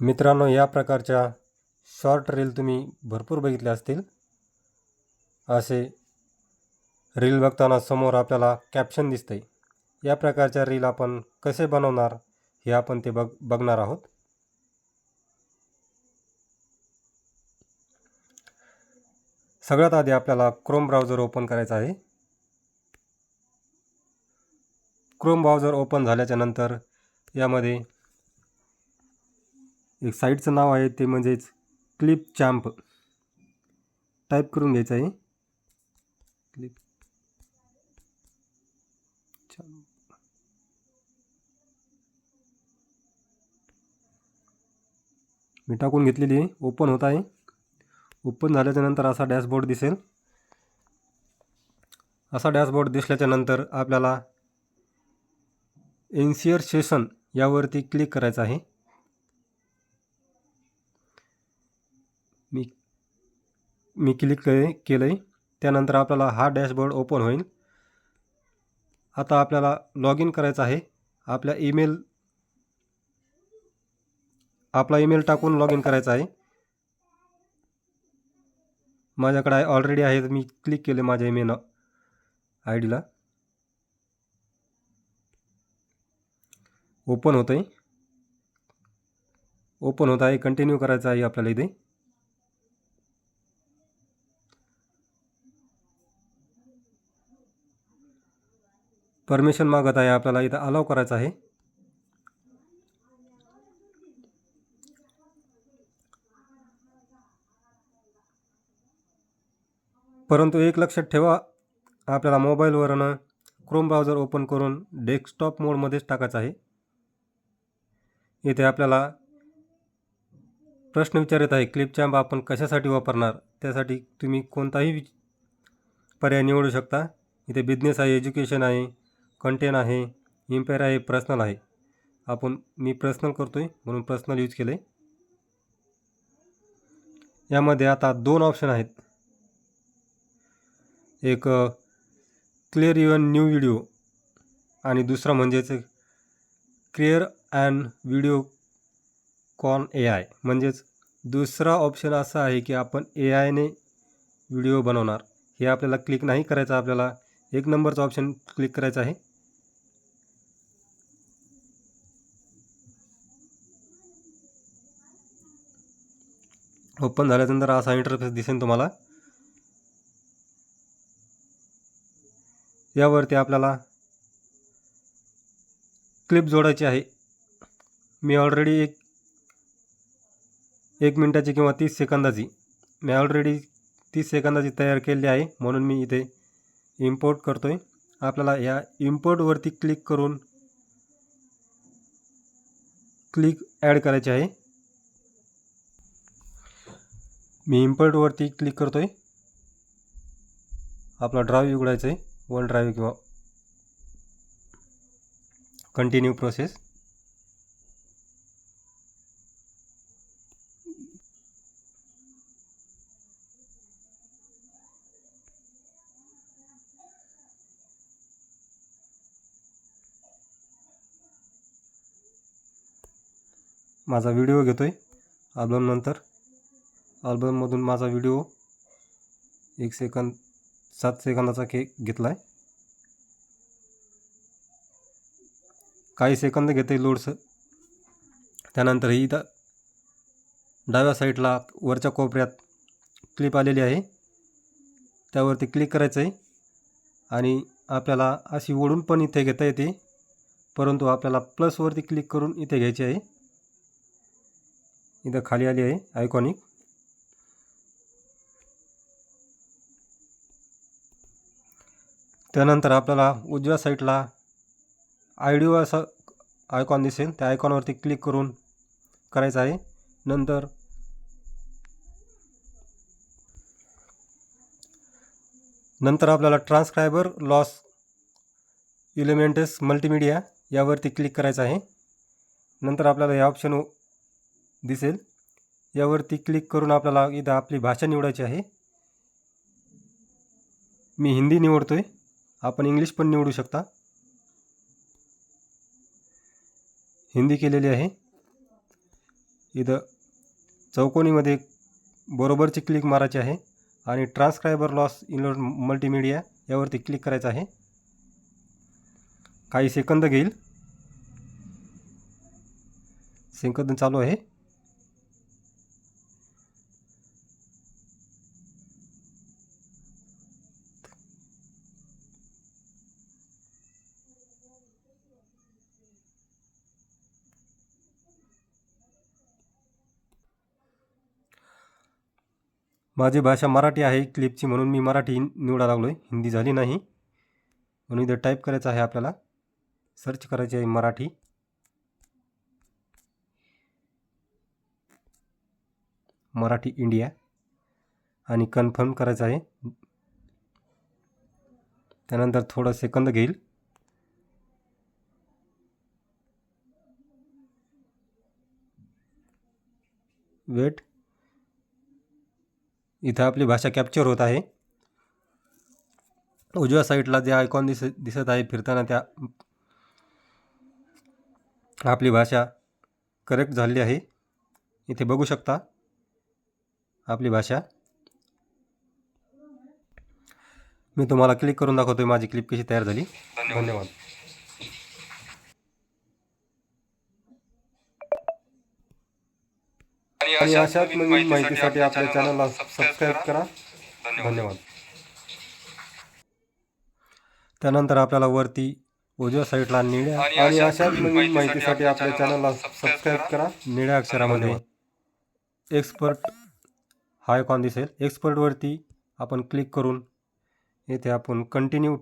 मित्रांनो या प्रकारच्या शॉर्ट रील तुम्ही भरपूर बघितल्या असतील. असे रील बघताना समोर आपल्याला कॅप्शन दिसते या प्रकारच्या रील आपण कसे बनवणार हे आपण ते बघ बघणार आहोत. सगळ्यात आधी आपल्याला क्रोम ब्राउझर ओपन करायचा आहे. क्रोम ब्राउझर ओपन झाल्याच्यानंतर यामध्ये एक साईटचं नाव आहे ते म्हणजेच क्लिप चॅम्प. टाईप करून घ्यायचं आहे. Clip champ. मी टाकून घेतलेली आहे. ओपन होत आहे. ओपन झाल्याच्यानंतर असा डॅशबोर्ड दिसेल. असा डॅशबोर्ड दिसल्याच्या नंतर आपल्याला एन्सियर सेशन यावरती क्लिक करायचं आहे. मी मी क्लिक केलं आहे त्यानंतर आपल्याला हा डॅशबोर्ड ओपन होईल. आता आपल्याला लॉग इन करायचं आहे. आपल्या ईमेल आपला ईमेल टाकून लॉग इन करायचा आहे. माझ्याकडे आहे ऑलरेडी आहे. मी क्लिक केले माझ्या ईमेल आय डीला ओपन होतं आहे ओपन होत आहे. कंटिन्यू करायचं आहे आपल्याला इथे. परमिशन मागत आहे आपल्याला इथं अलाव करायचं आहे. परंतु एक लक्षात ठेवा आपल्याला मोबाईलवरनं क्रोम ब्राउझर ओपन करून डेस्कटॉप मोडमध्येच टाकायचं आहे. इथे आपल्याला प्रश्न विचारत आहे क्लिप चॅम्प आपण कशासाठी वापरणार? त्यासाठी तुम्ही कोणताही वि पर्याय निवडू शकता. इथे बिझनेस आहे एज्युकेशन आहे कंटेन आहे इम्पेअर आहे पर्सनल आहे. आपण मी पर्सनल करतो आहे म्हणून पर्सनल यूज केलं आहे यामध्ये आता दोन ऑप्शन आहेत. एक क्लिअर युअन न्यू व्हिडिओ आणि दुसरा म्हणजेच क्लिअर अँड व्हिडिओ कॉन ए आय म्हणजेच दुसरा ऑप्शन असा आहे की आपण ए आयने व्हिडिओ बनवणार. हे आपल्याला क्लिक नाही करायचं आपल्याला एक नंबरचा ऑप्शन क्लिक करायचा आहे. ओपन झाल्यानंतर असा इंटरफेस दिसेल तुम्हाला. यावरती आपल्याला क्लिप जोडायची आहे. मी ऑलरेडी एक एक मिनटाची किंवा तीस सेकंदाची मी ऑलरेडी तीस सेकंदाची तयार केलेली आहे म्हणून मी इथे इम्पोर्ट करतो आहे आपल्याला या इम्पोर्टवरती क्लिक करून क्लिक ॲड करायचे आहे. मी इम्पोर्टवरती क्लिक करतो आहे आपला ड्राईव्ह उघडायचं आहे. वन ड्राईव्ह किंवा कंटिन्यू प्रोसेस माझा व्हिडिओ घेतो आहे नंतर. अल्बममधून माझा व्हिडिओ एक सेकंद सात सेकंदाचा केक घेतला आहे काही सेकंद घेते लोडचं त्यानंतर ही इथं डाव्या साईडला वरच्या कोपऱ्यात क्लिप आलेली आहे. त्यावरती क्लिक करायचं आहे आणि आपल्याला अशी ओढून पण इथे घेता येते. परंतु आपल्याला प्लसवरती क्लिक करून इथे घ्यायची आहे. इथं खाली आली आहे आयकॉनिक त्यानंतर आपल्याला उजव्या साईडला आयडिओ असं आयकॉन दिसेल. त्या आयकॉनवरती क्लिक करून करायचं आहे. नंतर नंतर आपल्याला ट्रान्सक्रायबर लॉस इलेमेंटस मल्टीमीडिया यावरती क्लिक करायचं आहे. नंतर आपल्याला हे ऑप्शन दिसेल. यावरती क्लिक करून आपल्याला इथं आपली भाषा निवडायची आहे. मी हिंदी निवडतो आहे आपण इंग्लिश पण निवडू शकता. हिंदी केलेली आहे. इथं चौकोनीमध्ये बरोबरची क्लिक मारायची आहे आणि ट्रान्स्क्रायबर लॉस इन मल्टीमीडिया यावरती क्लिक करायचं आहे. काही सेकंद घेईल. सेकंद चालू आहे. माझी भाषा मराठी आहे. क्लिपची म्हणून मी मराठी निवडा लागलो आहे हिंदी झाली नाही. म्हणून इथं टाईप करायचं आहे आपल्याला. सर्च करायची आहे मराठी. मराठी इंडिया. आणि कन्फर्म करायचं आहे. त्यानंतर थोडं सेकंद घेईल. वेट इथं आपली भाषा कॅप्चर होत आहे. उजव्या साईडला जे आयकॉन दिस दिसत आहे फिरताना त्या आपली भाषा करेक्ट झालेली आहे. इथे बघू शकता आपली भाषा. मी तुम्हाला क्लिक करून दाखवतोय माझी क्लिप कशी तयार झाली. धन्यवाद. आणि अशाच नवीन माहितीसाठी आपल्या चॅनलला सबस्क्राईब करा. धन्यवाद. त्यानंतर आपल्याला वरती उजव्या साईडला निळ्या आणि अशाच नवीन माहितीसाठी आपल्या चॅनलला सबस्क्राईब करा. निळ्या अक्षरामध्ये. एक्सपर्ट हा आयकॉन दिसेल. एक्सपर्टवरती आपण क्लिक करून येथे आपण कंटिन्यू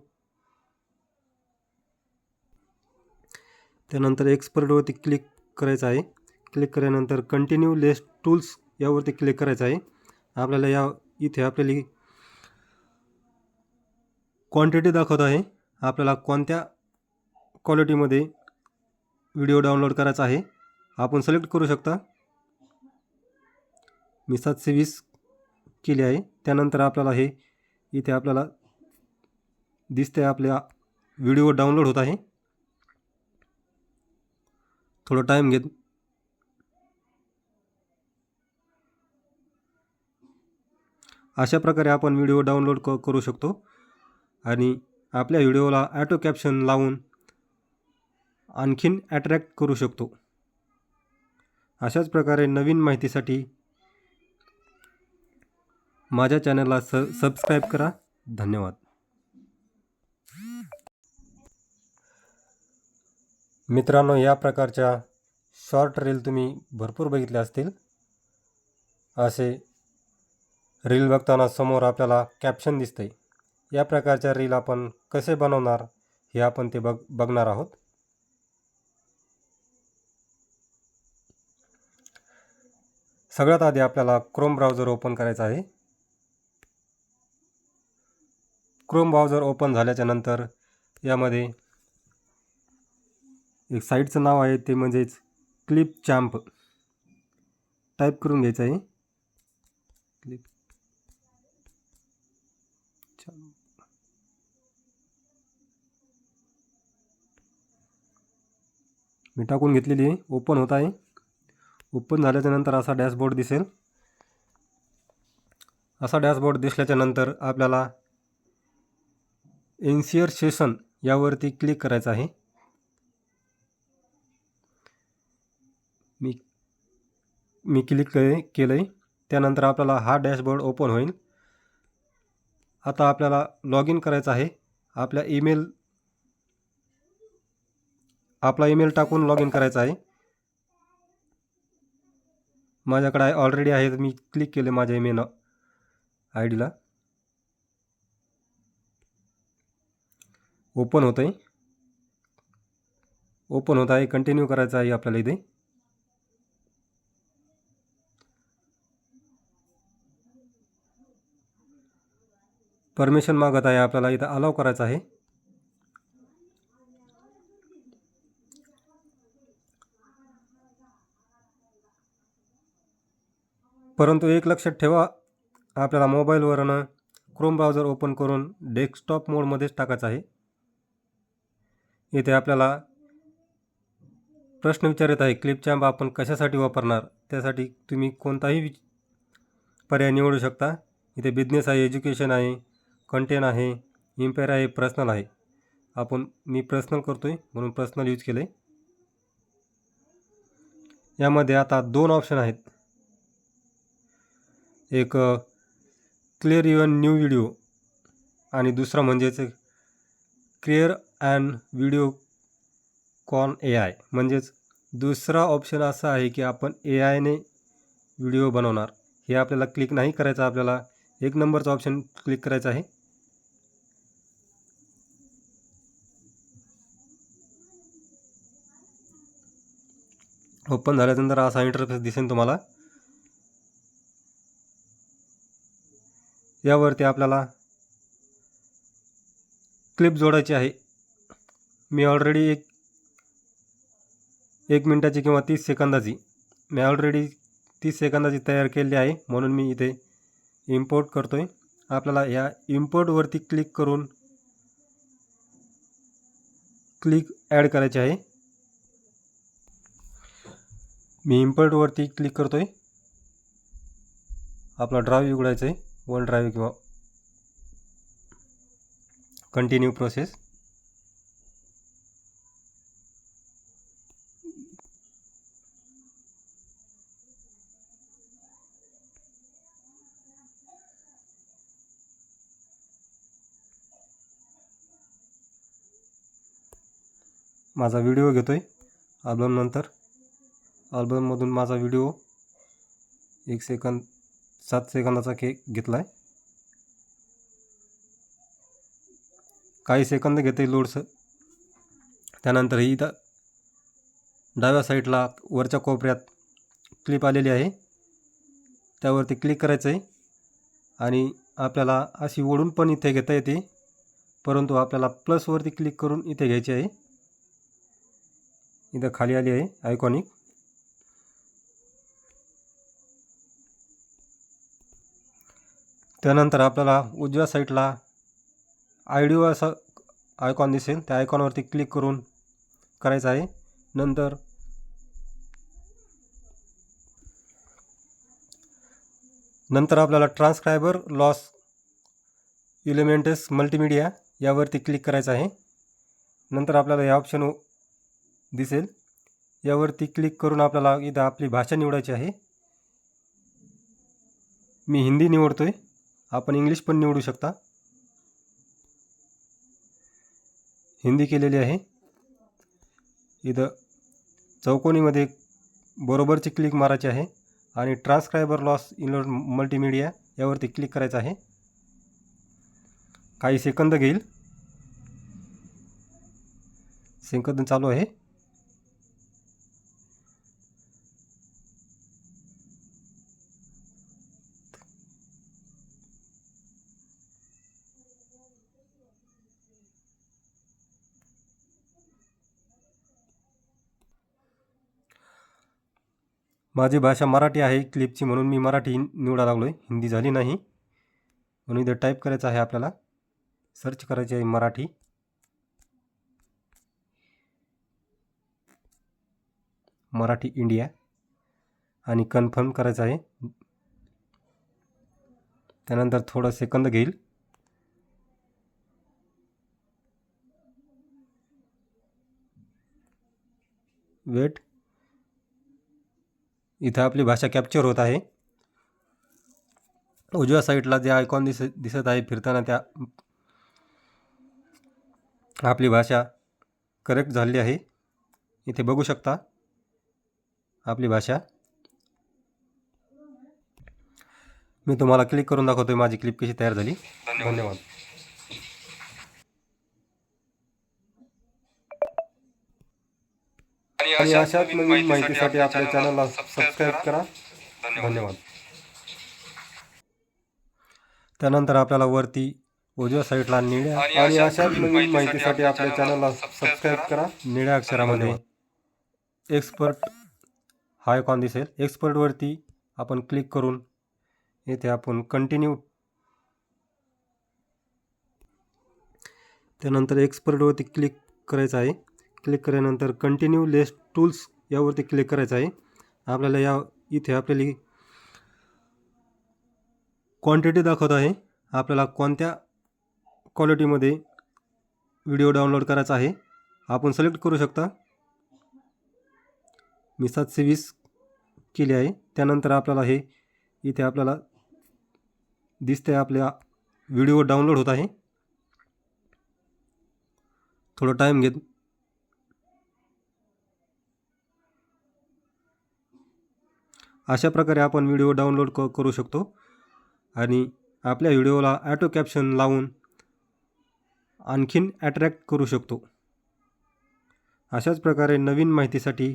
त्यानंतर एक्सपर्टवरती क्लिक करायचं आहे. क्लिक केल्यानंतर कंटिन्यू लेस टूल्स यावरती क्लिक करायचं आहे. आपल्याला या इथे आपल्याला क्वांटिटी दाखवत आहे. आपल्याला कोणत्या क्वालिटीमध्ये व्हिडिओ डाउनलोड करायचा आहे आपण सिलेक्ट करू शकता. मी सातशे वीस केली आहे. त्यानंतर आपल्याला हे इथे आपल्याला दिसते आपल्या व्हिडिओ डाउनलोड होत आहे. थोडं टाईम घेत अशा प्रकारे आपण व्हिडिओ डाउनलोड क करू शकतो. आणि आपल्या व्हिडिओला ॲटो कॅप्शन लावून आणखीन ॲट्रॅक्ट करू शकतो. अशाच प्रकारे नवीन माहितीसाठी माझ्या चॅनलला स सबस्क्राईब करा. धन्यवाद. मित्रांनो या प्रकारच्या शॉर्ट रील तुम्ही भरपूर बघितल्या असतील. असे रील बघताना समोर आपल्याला कॅप्शन दिसते या प्रकारच्या रील आपण कसे बनवणार हे आपण ते बघ बघणार आहोत. सगळ्यात आधी आपल्याला क्रोम ब्राउझर ओपन करायचा आहे. क्रोम ब्राउझर ओपन झाल्याच्यानंतर यामध्ये एक साईटचं नाव आहे ते म्हणजेच क्लिप चॅम्प टाईप करून घ्यायचं आहे. मी टाकून घेतलेली आहे. ओपन होत आहे. ओपन झाल्याच्यानंतर असा डॅशबोर्ड दिसेल. असा डॅशबोर्ड दिसल्याच्यानंतर आपल्याला इन्सियर सेशन यावरती क्लिक करायचं आहे. मी मी क्लिक केलं आहे त्यानंतर आपल्याला हा डॅशबोर्ड ओपन होईल. आता आपल्याला लॉग इन करायचं आहे. आपल्या ईमेल आपला ईमेल टाकून लॉग इन करायचा आहे. माझ्याकडे आहे ऑलरेडी आहे मी क्लिक केले माझ्या ईमेल आय डीला. ओपन होतं आहे ओपन होत आहे कंटिन्यू करायचं आहे आपल्याला इथे. परमिशन मागत आहे आपल्याला इथं अलाव करायचं आहे. परंतु एक लक्षात ठेवा आपल्याला मोबाईलवरनं क्रोम ब्राउझर ओपन करून डेस्कटॉप मोडमध्येच टाकायचं आहे. इथे आपल्याला प्रश्न विचारत आहे क्लिप चॅम्प आपण कशासाठी वापरणार? त्यासाठी तुम्ही कोणताही वि पर्याय निवडू शकता. इथे बिझनेस आहे एज्युकेशन आहे कंटेन आहे इम्पेअर आहे पर्सनल आहे. आपण मी पर्सनल करतो आहे म्हणून पर्सनल यूज केलं आहे यामध्ये आता दोन ऑप्शन आहेत. एक क्लिअर इवन न्यू व्हिडिओ. आणि दुसरा म्हणजेच क्लिअर अँड व्हिडिओ कॉन ए आय. म्हणजेच दुसरा ऑप्शन असा आहे की आपण ए आयने व्हिडिओ बनवणार. हे आपल्याला क्लिक नाही करायचं आपल्याला एक नंबरचा ऑप्शन क्लिक करायचा आहे. ओपन झाल्यानंतर असा इंटरफेस दिसेल तुम्हाला. यावरती आपल्याला क्लिप जोडायची आहे. मी ऑलरेडी एक एक मिनटाची किंवा तीस सेकंदाची मी ऑलरेडी तीस सेकंदाची तयार केलेली आहे म्हणून मी इथे इम्पोर्ट करतो आहे आपल्याला या इम्पोर्टवरती क्लिक करून क्लिक ॲड करायचे आहे. मी इम्पोर्टवरती क्लिक करतो आहे आपला ड्राईव्ह उघडायचा आहे. वन ड्राईव्ह किंवा कंटिन्यू प्रोसेस माझा व्हिडिओ घेतो आहे अल्बमनंतर अल्बममधून माझा व्हिडिओ एक सेकंद सात सेकंदाचा केक घेतला आहे काही सेकंद घेते लोडचं. त्यानंतर ही इथं डाव्या साईडला वरच्या कोपऱ्यात क्लिप आलेली आहे. त्यावरती क्लिक करायचं आहे आणि आपल्याला अशी ओढून पण इथे घेता येते. परंतु आपल्याला प्लसवरती क्लिक करून इथे घ्यायची आहे. इथं खाली आली आहे आयकॉनिक त्यानंतर आपल्याला उजव्या साईडला आयडिओ असं आयकॉन दिसेल. त्या आयकॉनवरती क्लिक करून करायचं आहे. नंतर नंतर आपल्याला ट्रान्सक्रायबर लॉस इलेमेंटस मल्टीमीडिया यावरती क्लिक करायचं आहे. नंतर आपल्याला हे ऑप्शन दिसेल. यावरती क्लिक करून आपल्याला इथं आपली भाषा निवडायची आहे. मी हिंदी निवडतो आहे आपण इंग्लिश पण निवडू शकता. हिंदी केलेली आहे. इथं चौकोनीमध्ये बरोबरची क्लिक मारायची आहे आणि ट्रान्सक्रायबर लॉस इन मल्टीमीडिया यावरती क्लिक करायचं आहे. काही सेकंद घेईल. सेकंद चालू आहे. माझी भाषा मराठी आहे. क्लिपची म्हणून मी मराठी निवडा लागलो आहे हिंदी झाली नाही. म्हणून इथं टाईप करायचं आहे आपल्याला. सर्च करायची आहे मराठी. मराठी इंडिया. आणि कन्फर्म करायचं आहे. त्यानंतर थोडं सेकंद घेईल. वेट इथं आपली भाषा कॅप्चर होत आहे. उजव्या साईडला जे आयकॉन दिस दिसत आहे फिरताना त्या आपली भाषा करेक्ट झाली आहे. इथे बघू शकता आपली भाषा. मी तुम्हाला क्लिक करून दाखवतो माझी क्लिप कशी तयार झाली. धन्यवाद. आणि अशाच नवीन माहितीसाठी आपल्या चॅनलला सबस्क्राईब करा. धन्यवाद. त्यानंतर आपल्याला वरती उजव्या साईडला निळ्या आणि अशाच नवीन माहितीसाठी आपल्या चॅनलला सबस्क्राईब करा. निळ्या अक्षरामध्ये एक्सपर्ट हा आयकॉन दिसेल. एक्सपर्टवरती आपण क्लिक करून येथे आपण कंटिन्यू त्यानंतर एक्सपर्टवरती क्लिक करायचं आहे. क्लिक केल्यानंतर कंटिन्यू लेस टूल्स यावरती क्लिक करायचं आहे. आपल्याला या इथे आपल्याला क्वांटिटी दाखवत आहे. आपल्याला कोणत्या क्वालिटीमध्ये व्हिडिओ डाउनलोड करायचा आहे आपण सिलेक्ट करू शकता. मी सातशे वीस केली आहे. त्यानंतर आपल्याला हे इथे आपल्याला दिसते आपल्या व्हिडिओ डाउनलोड होत आहे. थोडं टाईम घेत अशा प्रकारे आपण व्हिडिओ डाउनलोड क करू शकतो. आणि आपल्या व्हिडिओला ॲटो कॅप्शन लावून आणखीन ॲट्रॅक्ट करू शकतो. अशाच प्रकारे नवीन माहितीसाठी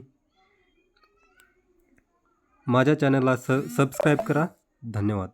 माझ्या चॅनलला स सबस्क्राईब करा. धन्यवाद.